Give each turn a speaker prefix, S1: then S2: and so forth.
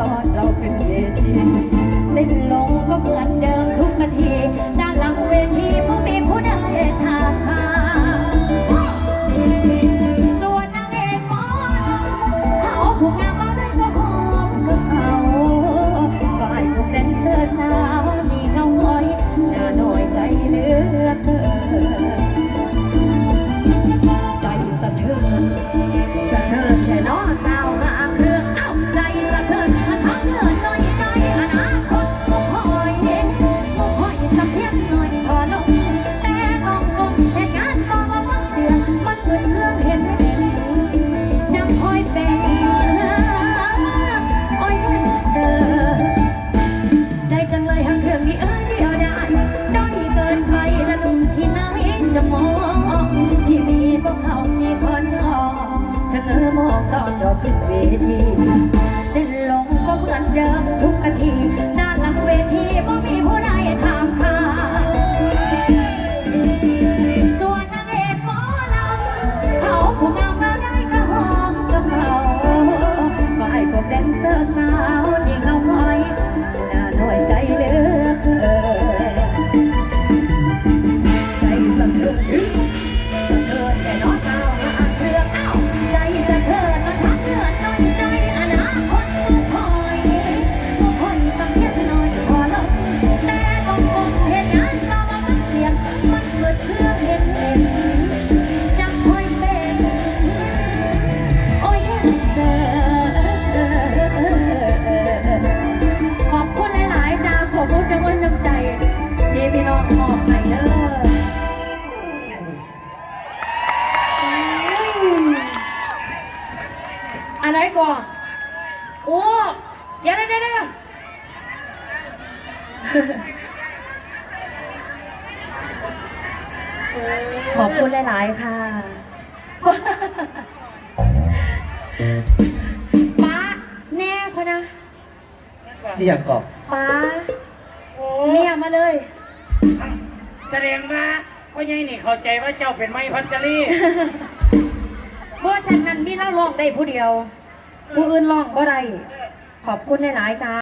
S1: ตอนเราเป็นเวทีตื่นลงก็เหมือนเดิมทุกนาทีด้านหลังเวทีผู้มีผู้ใดทามหาส่วนนางเอกหมอเขาผู้งามอะไรก็หอมกับเขาฝ่ายพวกแดนเซอร์สาว ขึ้นเวทีเต้นลงก็เหมือนเดิมทุกนาทีด้านหลังเวทีก็มีผู้ใดถามหาส่วนนางเอกหมอลำเขาผู้งามมาได้ก็หอมกระเขาฝ่ายพวกแดนเซอร์สาว อันไหนก่อนโอ้เดี๋ยวเดี๋ยวเดี๋ยวเดี๋ยว ขอบคุณหลายๆค่ะป้าแน่พะนะ
S2: นี่อย่างกอบ
S1: ป้า
S3: โอ้
S1: เนี่ยมาเลย
S3: แสดงว่าพ่อใหญ่นี่เข้าใจว่าเจ้าเป็นไม้พัสลี
S1: เวอร์ชันนั้นมีเล่าร้องได้ผู้เดียว ผู้อื่นร้องบ่ได้ขอบคุณหลายๆจ้า